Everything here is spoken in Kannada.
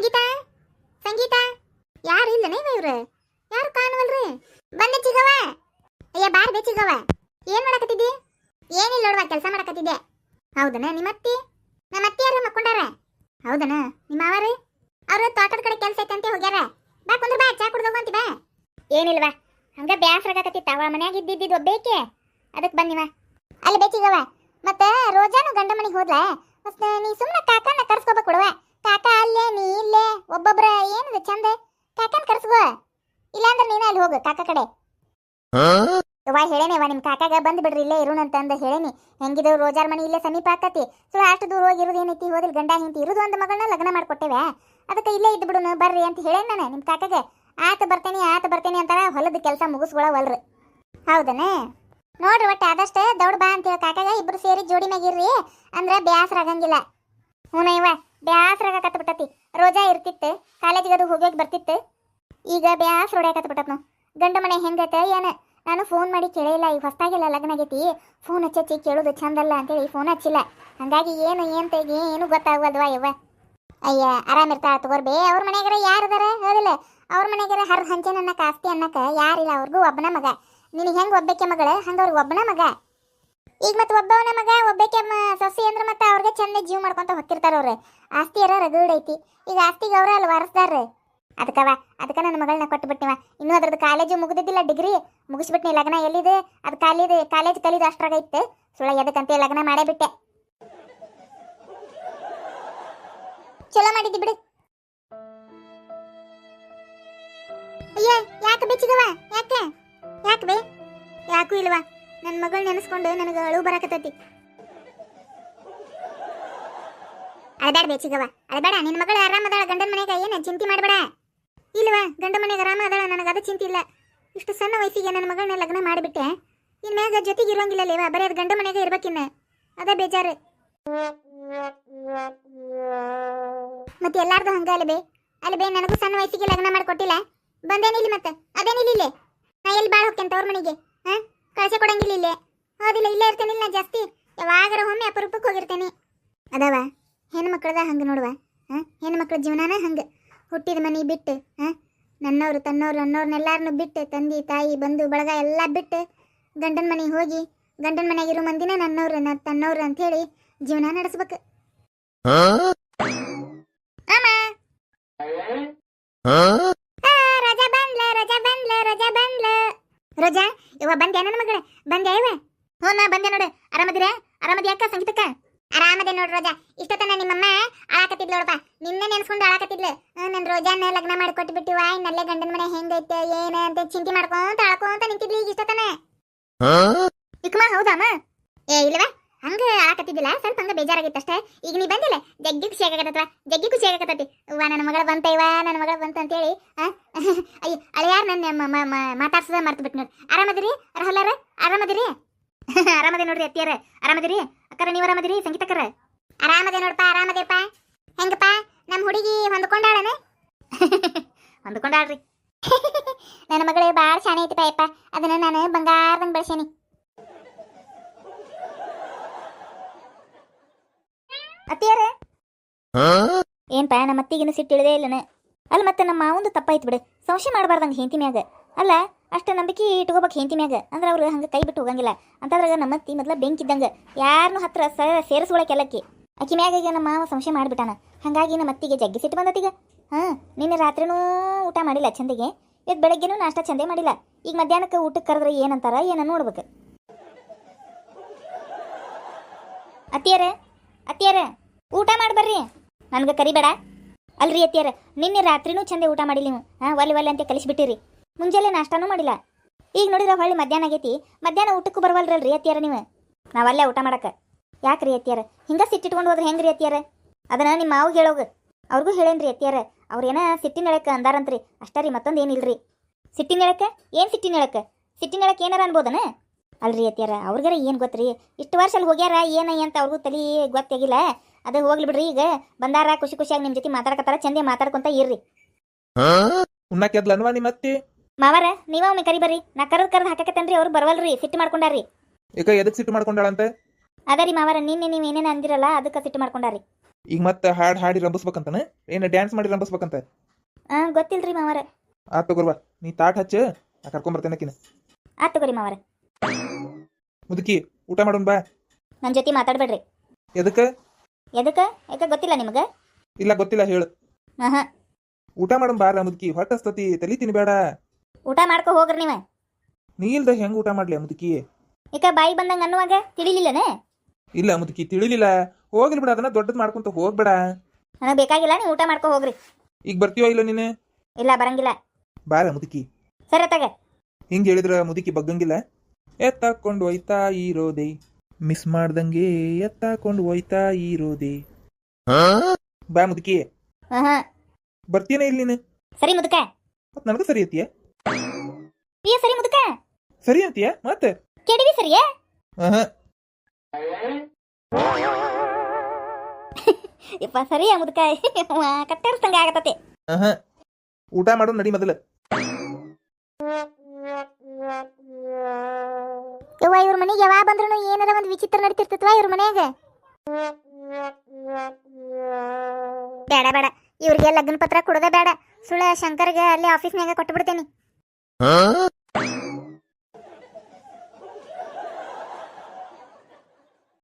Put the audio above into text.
ಸಂಗೀತ? ಸಂಗೀತ? ಯಾರು ಇಲ್ಲನೇ ಇವ್ರು? ಯಾರು ಕಾಣುವಲ್ರಿ? ಬಂದೆ ಚಿಗವ ಅಯ್ಯ ಬಾರ್ ಬೇ ಚಿಗವ ಏನ್ ಮಾಡಕತ್ತಿದ್ದಿ? ಏನಿಲ್ಲ ನೋಡುವ, ಕೆಲಸ ಮಾಡಕತ್ತಿದ್ದೆ. ಹೌದನ ನಿಮ್ಮ ಅತ್ತಿ ನಮ್ಮ ಅತ್ತಿ ಯಾರ ಮಕ್ಕೊಂಡಾರ ಹೌದನ ನಿಮ್ಮ ಅವರೇ ಅವ್ರ ತೋಟದ ಕಡೆ ಕೆಲಸ ಐತೆ ಅಂತ ಹೋಗ್ಯಾರ. ಬಾ ಕುಂದ್ರ ಬಾ, ಚಾ ಕುಡ್ದು ಹೋಗಂತಿ ಬಾ. ಏನಿಲ್ವಾ, ಹಂಗ ಬ್ಯಾಸ್ರಾಗತ್ತಿತ್ತ ಅವ ಮನ್ಯಾಗ ಇದ್ದಿದ್ದು ಒಬ್ಬೇಕೆ? ಅದಕ್ಕೆ ಬಂದಿವ ಅಲ್ಲಿ ಬೇಚಿಗವ ಮತ್ತ ರೋಜಾನು ಗಂಡ ಮನೆಗೆ ಹೋದ್ಲ? ಮತ್ತೆ ನೀ ಸುಮ್ಮನೆ ಕಾಕನ ಕರ್ಸ್ಕೋಬೇಕು ಕೊಡುವ. ಕಾಕ ಅಲ್ಲೇ ನೀ ಇಲ್ಲೇ ಒಬ್ಬೊಬ್ರ ಏನಿದೆ ಚಂದ? ಕಾಕನ್ ಕರ್ಸ್ಕೋ. ಇಲ್ಲಾಂದ್ರೆ ನೀನ ಅಲ್ಲಿ ಹೋಗು ಕಾಕ ಕಡೆ. ವಾ ಹೇಳೇನೇವ ನಿಮ್ ಕಾಕಾಗ ಬಂದ್ ಬಿಡ್ರಿ ಇಲ್ಲೇ ಇರೋಣ ಅಂತಂದ ಹೇಳೇನಿ. ಹೆಂಗಿದ್ರು ರೋಜಾರ್ ಮನಿ ಇಲ್ಲೇ ಸಮೀಪ ಆಕತಿ. ಸುಳ್ಳು ಅಷ್ಟು ದೂರ ಹೋಗಿ ಇರೋದು ಏನೈತಿ? ಹೋದಿಲ್ ಗಂಡ ಹಿಂತಿ ಇರೋದು ಒಂದು ಮಗಳನ್ನ ಲಗ್ನ ಮಾಡ್ಕೊಟ್ಟೇವೆ ಅದಕ್ಕೆ ಇಲ್ಲೇ ಇದ್ದು ಬಿಡೋಣ ಬರ್ರಿ ಅಂತ ಹೇಳೇನ್ ನಾನು ನಿಮ್ ಕಾಕಾಗೆ. ಆತ ಬರ್ತೇನೆ ಆತ ಬರ್ತೇನೆ ಅಂತಾರ ಹೊಲದ ಕೆಲಸ ಮುಗಿಸ್ಕೊಳವಲ್ರಿ. ಹೌದನ? ನೋಡ್ರಿ ಒಟ್ಟು ಆದಷ್ಟೇ ದೌಡ್ ಬಾ ಅಂತ ಹೇಳಿ ಕಾಕಾಗ ಇಬ್ರು ಸೇರಿ ಜೋಡಿ ಮ್ಯಾಗಿರ್ರಿ ಅಂದ್ರೆ ಬ್ಯಾಸರ ಆಗಂಗಿಲ್ಲ. ಹ್ಞೂ ಇವ ಬ್ಯಾಸರ ಆಗಕತ್ತ ಬಿಟ್ಟತಿ ರೋಜಾ ಇರ್ತಿತ್ತು, ಕಾಲೇಜಿಗೆ ಅದು ಹೋಗ್ಯಾಕ ಬರ್ತಿತ್ತು. ಈಗ ಬ್ಯಾಸ್ ಹೊಡ್ಯಾಕತ್ತ ಬಿಟ್ಟತ್ ನಾವು ಗಂಡ ಮನೆ ಹೆಂಗೈತೆ, ಏನು? ನಾನು ಫೋನ್ ಮಾಡಿ ಕೇಳಿಲ್ಲ ಈ ಹೊಸ್ತಾಗಿಲ್ಲ ಲಗ್ನ ಆಗೈತಿ. ಫೋನ್ ಹಚ್ಚಿ ಕೇಳೋದು ಚಂದಲ್ಲ ಅಂತೇಳಿ ಫೋನ್ ಹಚ್ಚಿಲ್ಲ. ಹಂಗಾಗಿ ಏನು ಏನು ತೆಗಿ ಏನು ಗೊತ್ತಾಗಲ್ವಾ ಯವ್ವ? ಅಯ್ಯ ಆರಾಮಿರ್ತಾ ತಗೋರ್ಬೇ. ಅವ್ರ ಮನೆಯಾಗರ ಯಾರದಾರ ಹೌದಿಲ್ಲ. ಅವ್ರ ಮನೆಗಾರ ಹರ್ ಹಂಚೆ ಅನ್ನಕ, ಆಸ್ತಿ ಅನ್ನಕ ಯಾರಿಲ್ಲ ಅವ್ರಿಗೂ ಒಬ್ಬನ ಮಗ. ನಿನಗೆ ಹೆಂಗ್ ಒಬ್ಬಕ್ಕೆ ಮಗಳ? ಹಂಗ ಅವ್ರಿಗೆ ಒಬ್ಬನ ಮಗ. ಈಗ ಮತ್ತೆ ಒಬ್ಬವನ ಮಗ ಒಬ್ಬಕ್ಕೆ ಸೊಸೆ ಅಂದ್ರೆ ಮತ್ತೆ ಅವ್ರಿಗೆ ಚಂದ ಜೀವ ಮಾಡ್ಕೊಂತ ಹೊಕ್ಕಿರ್ತಾರ ಅವ್ರೆ ಆಸ್ತಿ ಅರ ರಗಡ್ ಐತಿ. ಈಗ ಆಸ್ತಿಗೆ ಅವ್ರ ಅಲ್ಲಿ ವಾರಸ್ದಾರ ಅದಕ್ಕವ, ಅದಕ್ಕ ನನ್ನ ಮಗಳನ್ನ ಕೊಟ್ಟು ಬಿಟ್ಟಿವ ಇನ್ನೂ ಅದ್ರದ್ದು ಕಾಲೇಜು ಮುಗಿದಿದ್ದಿಲ್ಲ ಡಿಗ್ರಿ ಮುಗಿಸ್ಬಿಟ್ನಿ ಲಗ್ನ ಎಲ್ಲಿದೆ? ಅದು ಕಾಲಿದೆ ಕಾಲೇಜ್ ಕಲಿದು ಅಷ್ಟ್ರಾಗ ಇತ್ತು ಸುಳ್ಳ ಎದಕ್ಕಂತ ಲಗ್ನ ಮಾಡೇ ಬಿಟ್ಟೆ. ಚಲೋ ಮಾಡಿದ್ದಿ ಬಿಡು. ಅಯ್ಯ, ಯಾಕೆ ಬೆಚ್ಚಿದವ ಯಾಕೆ? ಯಾಕೆ ಬೇ? ಯಾಕೂ ಇಲ್ವಾ? ನನ್ನ ಮಗಳು ನೆನೆಸ್ಕೊಂಡು ನನಗೆ ಅಳು ಬರಾಕತ್ತೈತಿ. ಅಳಬೇಡ ಬೇಚಿಗವ ಅಳಬೇಡ ನಿನ್ನ ಮಗಳು ಆರಾಮ ಅದಾಳ, ಗಂಡನ ಮನೆಗೆ ಏನು ಚಿಂತೆ ಮಾಡಬೇಡ. ಇಲ್ವಾ ಗಂಡ ಮನೆಗೆ ಆರಾಮ ಅದಾಳ, ನನಗೆ ಅದು ಚಿಂತೆ ಇಲ್ಲ. ಇಷ್ಟು ಸಣ್ಣ ವಯಸ್ಸಿಗೆ ನನ್ನ ಮಗಳನ್ನ ಲಗ್ನ ಮಾಡಿಬಿಟ್ಟೆ. ಇನ್ಮ್ಯಾಗ ಜೊತೆಗೆ ಇರೋಂಗಿಲ್ಲ ಲೇವ ಬರೀ ಅದು ಗಂಡ ಮನೆಗೆ ಇರ್ಬೇಕಿನ್ನ ಅದ ಬೇಜಾರು. ಮತ್ತೆ ಎಲ್ಲಾರ್ದು ಹಂಗ ಅಲ್ಲ ಬೇ ಅಲ್ಲ ಬೇ ನನಗೂ ಸಣ್ಣ ವಯಸ್ಸಿಗೆ ಲಗ್ನ ಮಾಡಿಕೊಟ್ಟಿಲ್ಲ. ಬಂದೇನಿಲ್ಲ ಮತ್ತೆ? ಅದೇನಿಲ್ಲ ಇಲ್ಲೇ? ನಾ ಎಲ್ಲಿ ಬಾಳ ಹೋಗ್ತೇನೆ ತವ್ರ ಮನೆಗೆ ಹಾ ಕಳ್ಸಿ ಕೊಡಂಗಿಲ್ಲ ಇಲ್ಲೇ. ಹೌದಿಲ್ಲ ಇಲ್ಲೇ ಇರ್ತೇನಿಲ್ಲ ನಾ ಜಾಸ್ತಿ. ಯಾವಾಗರ ಒಮ್ಮೆ ಅಪರೂಪಕ್ಕೆ ಹೋಗಿರ್ತೇನೆ. ಅದಾವ? ಹೆಣ್ಣು ಮಕ್ಕಳದ ಹಂಗೆ ನೋಡುವ. ಹಾ? ಹೆಣ್ಣು ಮಕ್ಕಳ ಜೀವನಾನ ಹಂಗೆ. ಹುಟ್ಟಿದ ಮನೆ ಬಿಟ್ಟು ಹಾ? ನನ್ನವರು ತನ್ನವ್ರು ಅನ್ನೋರ್ನೆಲ್ಲಾರನ್ನು ಬಿಟ್ಟು ತಂದೆ ತಾಯಿ ಬಂಧು ಬಳಗ ಎಲ್ಲ ಬಿಟ್ಟು ಗಂಡನ ಮನೆಗೆ ಹೋಗಿ ಗಂಡನ ಮನೆಗೆ ಇರೋ ಮಂದಿನ ನನ್ನವ್ರು ತನ್ನವ್ರ ಅಂತ ಹೇಳಿ ಜೀವನ ನಡೆಸ್ಬೇಕು. ರಜಾ ಬಂದ್ಲ ರಜಾ ಬಂದ್ಲ ರಜಾ ಬಂದ್ಲ. ರಜಾ ಇವ ಬಂದೆ ನನ್ನ ಮಗಳ? ಬಂದೆ ಇವ ಹ್ಞೂ ನಾ ಬಂದೆ ನೋಡು. ಆರಾಮದಿರ? ಆರಾಮದಿ ಅಕ್ಕ ಸಂಗೀತಕ್ಕ? ಆರಾಮದೆ ನೋಡು ರೋಜಾ. ತನ ನಿಮ್ಮಮ್ಮ ಅಳಾಕತ್ತಿದ್ಲು ನೋಡಪ್ಪ. ನಿನ್ನೆ ನೆನ್ಸ್ಕೊಂಡು ಅಳಾಕತ್ತಿದ್ಲು ನನ್ನ ರೋಜಾನ ಲಗ್ನ ಮಾಡಿ ಕೊಟ್ಟು ಬಿಟ್ಟಿವ ಇನ್ನಲ್ಲೇ ಗಂಡನ ಮನೆ ಹೆಂಗೈತೆ ಏನ ಅಂತ ಚಿಂತೆ ಮಾಡ್ಕೊಂತ ಅಳ್ಕೊಂತ ನಿಂತಿದ್ಲು ಈಗ ಇಷ್ಟೊತ್ತನ. ಇಕ್ಮ ಹೌದಮ್ಮ ಏ ಇಲ್ವಾ ಹಂಗ ಆಕತ್ತಿದ್ದಿಲ್ಲ ಸ್ವಲ್ಪ ಹಂಗ ಬೇಜಾರಾಗಿತ್ತು ಅಷ್ಟೇ ಈಗ ನೀ ಬಂದಿಲ್ಲ? ಜಗ್ಗಿ ಖುಷಿ ಆಗಕತ್ತತ್ವ ಜಗ್ಗಿ ಖುಷಿ ಆಗಕತ್ತತಿ? ಇವ ನನ್ನ ಮಗಳ ಬಂತ ಇವ, ನನ್ನ ಮಗಳ ಬಂತ ಅಂತೇಳಿ? ಅಯ್ಯ, ಅಳಿಯಾರ ನನ್ನ ಮಾತಾಡ್ಸದ ಮರ್ತು ಬಿಟ್ಟು ನೋಡಿ. ಆರಾಮದಿರಿ, ರಹಲಾರ? ಆರಾಮದಿರಿ? ಆರಾಮದಿ ನೋಡ್ರಿ ಅತ್ತಿಯಾರ. ಆರಾಮದಿರಿ? ಅಕ್ಕರ, ನೀವು ಆರಾಮದಿರಿ? ಸಂಗೀತಕ್ಕರ? ಆರಾಮದೆ ನೋಡಪ್ಪ ಆರಾಮದೇಪ್ಪ. ಹೆಂಗಪ್ಪ? ನಮ್ಮ ಹುಡುಗಿ ಹೊಂದ್ಕೊಂಡಾಳನ? ಹೊಂದ್ಕೊಂಡಾಳ್ರಿ. ನನ್ನ ಮಗಳು ಭಾಳ ಶಾಣೆ ಐತಿ ಪಾಯಪ್ಪ ಅದನ್ನ ನಾನು ಬಂಗಾರದಂಗೆ ಬೆಳೆಸೇನಿ. ಅತ್ತಿಯಾರ? ಏನ್ಪ ನಮ್ಮ ಅತ್ತಿಗಿನ ಸಿಟ್ಟು ಇಳಿದೇ ಇಲ್ಲನ. ಅಲ್ಲ ಮತ್ತೆ ನಮ್ಮ ಮಾವಂದು ತಪ್ಪಾಯ್ತು ಬಿಡು. ಸಂಶಯ ಮಾಡಬಾರ್ದಂಗೆ ಹೆಂತಿ ಮ್ಯಾಗ. ಅಲ್ಲ ಅಷ್ಟು ನಂಬಿಕೆ ಇಟ್ಕೋಬೇಕು ಹೆಂತಿ ಮ್ಯಾಗ. ಅಂದ್ರೆ ಅವ್ರು ಹಂಗೆ ಕೈ ಬಿಟ್ಟು ಹೋಗಂಗಿಲ್ಲ. ಅಂತದ್ರಾಗ ನಮ್ಮ ಅತ್ತಿ ಮೊದ್ಲ ಬೆಂಕಿದ್ದಂಗೆ ಯಾರನ್ನೂ ಹತ್ರ ಸ ಸೇರಿಸ್ಕೊಳಕ್ಕೆ ಎಲ್ಲಕ್ಕಿ. ಆಕಿ ಮ್ಯಾಗ ಈಗ ನಮ್ಮ ಮಾವ ಸಂಶಯ ಮಾಡ್ಬಿಟ್ಟಾನ. ಹಾಗಾಗಿ ನಮ್ಮ ಅತ್ತಿಗೆ ಜಗ್ಗಿ ಸಿಟ್ಟು ಬಂದತ್ತೀಗ ಹಾ ನಿನ್ನೆ ರಾತ್ರಿನೂ ಊಟ ಮಾಡಿಲ್ಲ ಚಂದಿಗೆ. ಇವತ್ತು ಬೆಳಗ್ಗೆನೂ ನಾಷ್ಟ ಚಂದೇ ಮಾಡಿಲ್ಲ. ಈಗ ಮಧ್ಯಾಹ್ನಕ್ಕೆ ಊಟಕ್ಕೆ ಕರೆದ್ರೆ ಏನಂತಾರ ಏನ ನೋಡ್ಬೇಕು. ಅತ್ತಿಯರೇ? ಅತ್ತಿಯರ? ಊಟ ಮಾಡಿ ಬರ್ರಿ. ನನ್ಗೆ ಕರಿಬೇಡ. ಅಲ್ರಿ ಅತ್ತಿಯರ, ನಿನ್ನೆ ರಾತ್ರಿನೂ ಚಂದ ಊಟ ಮಾಡಿಲ್ಲ ನೀವು. ಹಾಂ ಒಲೆ ಒಲೆ ಅಂತ ಕಲಿಸ್ಬಿಟ್ಟಿರಿ. ಮುಂಜಾನೆ ನಾಷ್ಟಾನೂ ಮಾಡಿಲ್ಲ. ಈಗ ನೋಡಿದ್ರೆ ಹೊಳ್ಳಿ ಮಧ್ಯಾಹ್ನ ಆಗೈತಿ. ಮಧ್ಯಾಹ್ನ ಊಟಕ್ಕೂ ಬರವಲ್ರಲ್ರಿ ಅತ್ತಿಯರ ನೀವು? ನಾವಲ್ಲೇ ಊಟ ಮಾಡಕ್ಕೆ ಯಾಕ್ರಿ ಅತ್ತಿಯರ? ಹಿಂಗ ಸಿಟ್ಟಿಟ್ಕೊಂಡು ಹೋದ್ರೆ ಹೆಂಗ್ರಿ ಅತ್ತಿಯರ? ಅದನ್ನ ನಿಮ್ಮ ಮಾವು ಹೇಳೋಗ. ಅವ್ರಿಗೂ ಹೇಳೇನ್ರಿ ಅತ್ತಿಯರ, ಅವ್ರೇನ ಸಿಟ್ಟಿನ ಹೇಳಕ್ಕೆ ಅಂದಾರಂತ್ರಿ. ಅಷ್ಟೇ ರೀ, ಮತ್ತೊಂದು ಏನಿಲ್ರಿ? ಸಿಟ್ಟಿನ ಹೇಳಕ್ಕೆ ಏನು ಸಿಟ್ಟಿನ ಹೇಳಕ್ಕೆ ಸಿಟ್ಟಿನ ಹೇಳಕ್ಕೆ ಏನಾರ ಅನ್ಬೋದನ? ಅಲ್ರಿ ಅತ್ತಿಯರ, ಅವ್ರಿಗಾರ ಏನು ಗೊತ್ತ್ರಿ? ಇಷ್ಟು ವರ್ಷ ಅಲ್ಲಿ ಹೋಗ್ಯಾರ, ಏನ ಅಂತ ಅವ್ರಿಗೂ ತಲೆ ಗೊತ್ತಾಗಿಲ್ಲ. ಅದು ಹೋಗ್ಲಿ ಬಿಡ್ರಿ ಈಗ. ಬಂದಾರ ಖುಷಿ ಖುಷಿಯಾಗಿ ನಿಮ್ ಜೊತೆ ಮಾತಾಡಕತ್ತಾರ ಚಂದ ಮಾತಾಡ್ಕೊಂತ ಇರ್ರಿ. ಉಣ್ಣಾಕ್ ಎದ್ಲನ್ವಾ ನಿಮ್ಮ ಅತ್ತಿ? ಮಾವಾರ ನೀವ ಒಮ್ಮೆ ಕರಿ ಬರ್ರಿ. ನಾ ಕರದ್ ಕರದ್ ಹಾಕಕತ್ತೇನ್ರಿ ಅವ್ರು ಬರವಲ್ರಿ ಸಿಟ್ಟು ಮಾಡ್ಕೊಂಡಾರಿ ಈಗ ಎದಕ್ ಸಿಟ್ಟು ಮಾಡ್ಕೊಂಡಾಳಂತೆ? ಅದರಿ ರೀ ಮಾವಾರ ನಿನ್ನೆ ನೀವು ಏನೇನ ಅಂದಿರಲ್ಲ ಅದಕ್ಕೆ ಸಿಟ್ಟು ಮಾಡ್ಕೊಂಡಾರಿ ಈಗ ಮತ್ತೆ ಹಾಡ್ ಹಾಡಿ ರಂಬಿಸ್ಬೇಕಂತನ? ಏನ ಡ್ಯಾನ್ಸ್ ಮಾಡಿ ರಂಬಿಸ್ಬೇಕಂತ? ಆ ಗೊತ್ತಿಲ್ರಿ ಮಾವರ. ಆ ತಗೋರ್ವಾ. ನೀ ತಾಟ್ ಹಚ್ಚ ನಾ ಕರ್ಕೊಂಬರ್ತೇನೆ ಆಕಿನ. ಆ ತಗೋರಿ ಮಾವರ. ಮುದುಕಿ ಊಟ ಮಾಡೋಣ ಬಾ. ನನ್ನ ಜೊತೆ ಮಾತಾಡ್ಬೇಡ್ರಿ. ಎದಕ್ಕ? ಎದಕ್ಕೆ? ಯಾಕೆ ಗೊತ್ತಿಲ್ಲ ನಿಮಗೆ? ಇಲ್ಲ ಗೊತ್ತಿಲ್ಲ ಹೇಳು. ಹಾಂ ಊಟ ಮಾಡೋಣ ಬಾರ ಮುದುಕಿ ಹೊಟ್ಟ ಹಸ್ತತಿ ತಲಿ ತಿನ್ಬೇಡ ಊಟ ಮಾಡ್ಕೊ ಹೋಗ್ರಿ ನೀವು. ನೀ ಇಲ್ದ ಹೆಂಗ್ ಊಟ ಮಾಡ್ಲಿ ಮುದ್ಕಿ? ಈಗ ಬಾಯಿ ಬಂದಂಗೆ ಅನ್ನುವಾಗ? ತಿಳಿಲಿಲ್ಲನೇ? ಇಲ್ಲ ಮುದುಕಿ ತಿಳಿಲಿಲ್ಲ. ಹೋಗ್ಲಿ ಬಿಡ ಅದನ್ನ ದೊಡ್ಡದ್ ಮಾಡ್ಕೊಂತ ಹೋಗ್ಬೇಡ. ನನಗೆ ಬೇಕಾಗಿಲ್ಲ ನೀ ಊಟ ಮಾಡ್ಕೊ ಹೋಗ್ರಿ. ಈಗ ಬರ್ತೀವ ಇಲ್ಲ ನೀನು? ಇಲ್ಲ ಬರಂಗಿಲ್ಲ. ಬಾರ ಮುದುಕಿ. ಸರಿ ತಗ ಹಿಂಗ್ ಹೇಳಿದ್ರ ಮುದುಕಿ ಬಗ್ಗಂಗಿಲ್ಲ? ಎತ್ತಾಕೊಂಡು ಹೋಯ್ತಾ ಇರೋದೆ ಮಿಸ್ ಮಾಡ್ದಂಗೆ ಎತ್ತಾಕೊಂಡು ಹೋಯ್ತಾ ಇರೋದೆ ಬಾ ಮುದುಕಿ. ಆಹಾ ಬರ್ತೀನ ಇಲ್ಲಿ ನೀನು? ಸರಿ ಮುದುಕ. ಮತ್ ನನಗ ಸರಿ ಐತಿಯ ಏ ಸರಿ ಮುದುಕ. ಸರಿ ಅಂತೀಯ? ಮತ್ತೆ? ಕೆಡವಿ ಸರಿಯೇ? ಆಹಾ. ಯಪ್ಪ ಸರಿಯಾ ಮುದುಕ. ಕತ್ತರಿಸ್ದಂಗೆ ಆಗತತೆ ಆಹಾ. ಊಟ ಮಾಡೋ ನಡಿ ಮೊದಲ. ಇವ್ರ ಮನೆಗೆ ಯಾವಾಗ ಬಂದ್ರು ಏನಾರ ಒಂದು ವಿಚಿತ್ರ ನಡೀತಿರ್ತತ್ವ ಇವ್ರ ಮನ್ಯಾಗ? ಬೇಡ ಬೇಡ. ಇವ್ರಿಗೆ ಲಗ್ನ ಪತ್ರ ಕೊಡೋದೇ ಬೇಡ. ಸುಳ್ಳ ಶಂಕರ್ಗೆ ಅಲ್ಲಿ ಆಫೀಸ್ನಾಗ ಕೊಟ್ಟು ಬಿಡ್ತೇನೆ